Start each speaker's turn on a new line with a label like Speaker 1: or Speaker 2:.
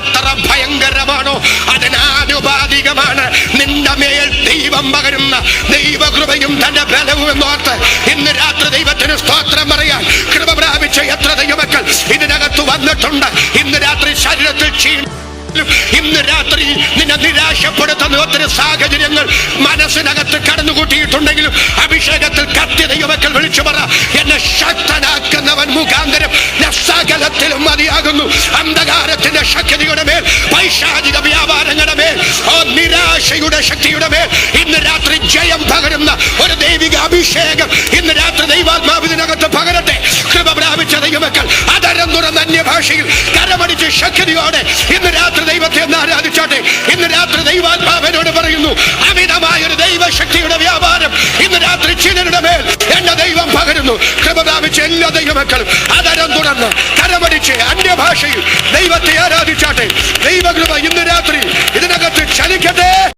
Speaker 1: എത്ര ഭയങ്കരമാണോ അതിനാനുപാതികമാണ്. നിന്റെ മേൽ ദൈവം പകരുന്ന ദൈവകൃപയും തന്റെ ബലവും എന്നോർത്ത് ഇന്ന് രാത്രി ദൈവത്തിന് സ്തോത്രം പറയാൻ കൃപ പ്രാപിച്ച എത്ര ദൈവക്കൾ ഇതിനകത്ത് വന്നിട്ടുണ്ട്. ഇന്ന് രാത്രി ശരീരത്തിൽ ക്ഷീണം ഇന്ന് രാത്രി നിന്നെ നിരാശപ്പെടുത്തുന്ന ഒത്തിരി സാഹചര്യങ്ങൾ മനസ്സിനകത്ത് കടന്നുകൂട്ടിയിട്ടുണ്ടെങ്കിലും അഭിഷേകത്തിൽ കത്തി ദൈവമക്കൾ വിളിച്ചു പറ എന്നെ ശക്തനാക്കുന്നവൻ മുഖാന്തരം ഞാൻ സകലത്തിലും മതിയാകുന്നു. അന്ധകാരത്തിന്റെ ശക്തിയുടെ മേൽ പൈശാചിക വ്യാപാരങ്ങളുടെ മേൽ ഓ നിരാശയുടെ ശക്തിയുടെ മേൽ ഇന്ന് രാത്രി ജയം പകരുന്ന ഒരു ദൈവിക അഭിഷേകം ഇന്ന് രാത്രി ദൈവാത്മാവിനകത്ത് പകരട്ടെ. കൃപ പ്രാപിച്ച ദൈവമക്കൾ അതരം തുറന്ന അന്യഭാഷയിൽ കരമടിച്ച് ശക്തിയോടെ ഇന്ന് രാത്രി ദൈവത്തെ ഒന്ന് ആരാധിച്ചാട്ടെ. ഇന്ന് രാത്രി ദൈവാത്മാവിനോട് പറയുന്നു അമിതമായ ഒരു ദൈവശക്തിയുടെ വ്യാപാരം ഇന്ന് രാത്രി ചിലരുടെ മേൽ എന്റെ ദൈവം പകരുന്നു. എല്ലാ ദൈവമക്കളും അതരം തുടർന്ന് കരമടിച്ച് അന്യഭാഷയിൽ ദൈവത്തെ ആരാധിച്ചാട്ടെ. ദൈവകൃപ